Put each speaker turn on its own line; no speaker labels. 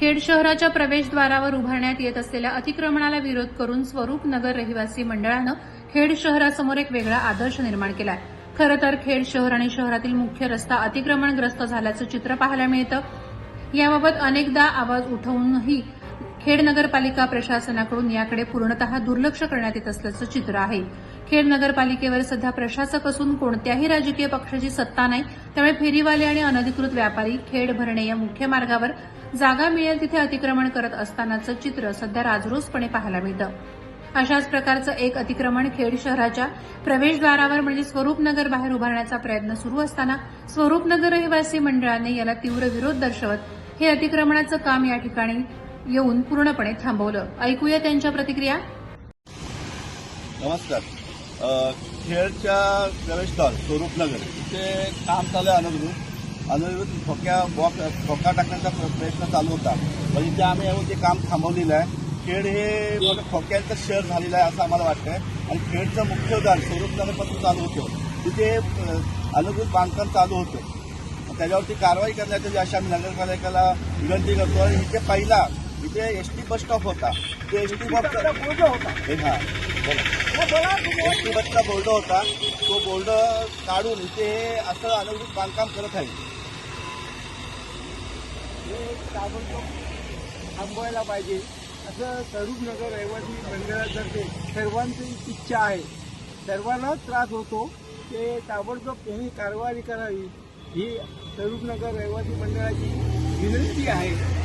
खेड शहराच्या प्रवेशद्वारावर उभारण्यात येत असलेल्या अतिक्रमणाला विरोध करून स्वरूप नगर रहिवासी मंडळानं खेड शहरासमोर एक वेगळा आदर्श निर्माण केलाय. खरं तर खेड शहर आणि शहरातील मुख्य रस्ता अतिक्रमणग्रस्त झाल्याचं चित्र पाहायला मिळतं. याबाबत अनेकदा आवाज उठवूनही खेड नगरपालिका प्रशासनाकडून याकडे पूर्णतः दुर्लक्ष करण्यात येत असल्याचं चित्र आहे. खेड नगरपालिकेवर सध्या प्रशासक असून कोणत्याही राजकीय पक्षाची सत्ता नाही. त्यामुळे फेरीवाले आणि अनधिकृत व्यापारी खेड भरणे या मुख्य मार्गावर जागा मिळेल तिथे अतिक्रमण करत असतानाचं चित्र सध्या राजरोसपणे पाहायला मिळतं. अशाच प्रकारचं एक अतिक्रमण खेड शहराच्या प्रवेशद्वारावर म्हणजे स्वरूपनगर बाहेर उभारण्याचा प्रयत्न सुरू असताना स्वरूपनगर रहिवासी मंडळाने याला तीव्र विरोध दर्शवत हे अतिक्रमणाचं काम या ठिकाणी येऊन पूर्णपणे थांबवलं. ऐकूया त्यांच्या प्रतिक्रिया.
नमस्कार. खेडच्या प्रवेशद्वार स्वरूपनगर. इथे काम चालू आहे अनधिकृत. अनधिकृत ठोक्या बॉक ठोका टाकण्याचा प्र- प्रयत्न चालू होता. पण इथे आम्ही ते काम थांबवलेलं आहे. खेड हे बघा ठोक्यांचं शहर झालेलं आहे असं आम्हाला वाटतंय. आणि खेडचं मुख्य उद्यान स्वरूपनगरपासून चालू होतं. तिथे अनधिकृत बांधकाम चालू होतं. त्याच्यावरती कारवाई करण्याची अशी आम्ही नगरपालिकेला विनंती करतो आणि इथे पहिला इथे एस टी बस स्टॉप होता. तो एस टी बस होता. हे हा बोला. एस बोर्ड होता तो बोर्ड काढून इथे असं अनधिकृत बांधकाम करत आहे.
हे ताबडतोब थांबवायला पाहिजे. असं स्वरूपनगर रहिवासी मंडळातर्फे सर्वांची इच्छा आहे सर्वांनाच त्रास होतो ते ताबडतोब त्यांनी कारवाई करावी ही स्वरूपनगर रहिवासी मंडळाची विनंती आहे.